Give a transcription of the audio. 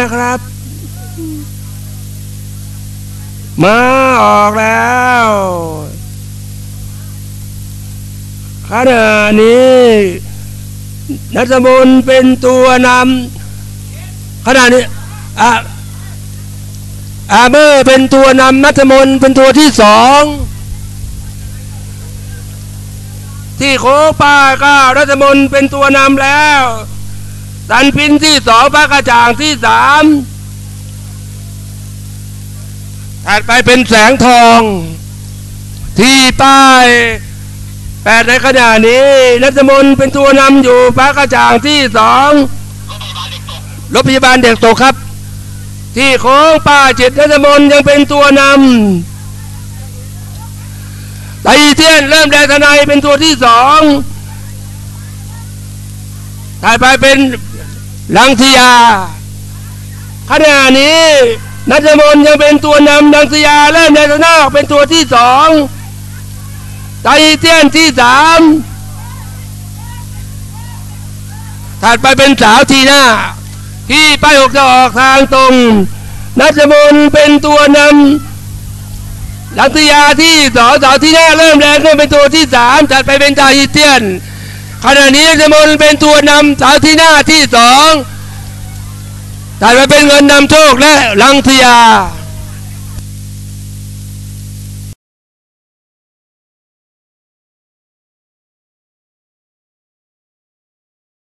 นะครับ มาออกแล้วขณะนี้นัทมนเป็นตัวนำขณะนี้อะอาเมอร์เป็นตัวนำนัทมนเป็นตัวที่สองที่โคป้าก้ารัฐมนเป็นตัวนำแล้ว สันพินที่สองพระกระจ่างที่สามถัดไปเป็นแสงทอง ที่ป้ายแปดในขณะนี้รัฐมนต์เป็นตัวนำอยู่พระกระจ่างที่สองรถพยาบาลเด็กตกครับ ที่โค้งป้าจิตรัฐมนต์ยังเป็นตัวนำไตเทียนเริ่มแดงทนายเป็นตัวที่สองถ่ายไปเป็น ลังทิยาขณะนี้นัทมนยังเป็นตัวนำลังทิยาเริ่มแดงทนาเป็นตัวที่สองไตเทียนที่สามถัดไปเป็นสาวทีหน้า ที่ป้ายหกจะออกทางตรง นัทมนเป็นตัวนำลังทยาที่สองสาวที่หน้าเริ่มแรงขึ้นเป็นตัวที่สามจัดไปเป็นจาฮิเตียน ขณะนี้สมนเป็นตัวนำสาวที่หน้าที่สองจัดมาเป็นเงินนำโชคและลังทยา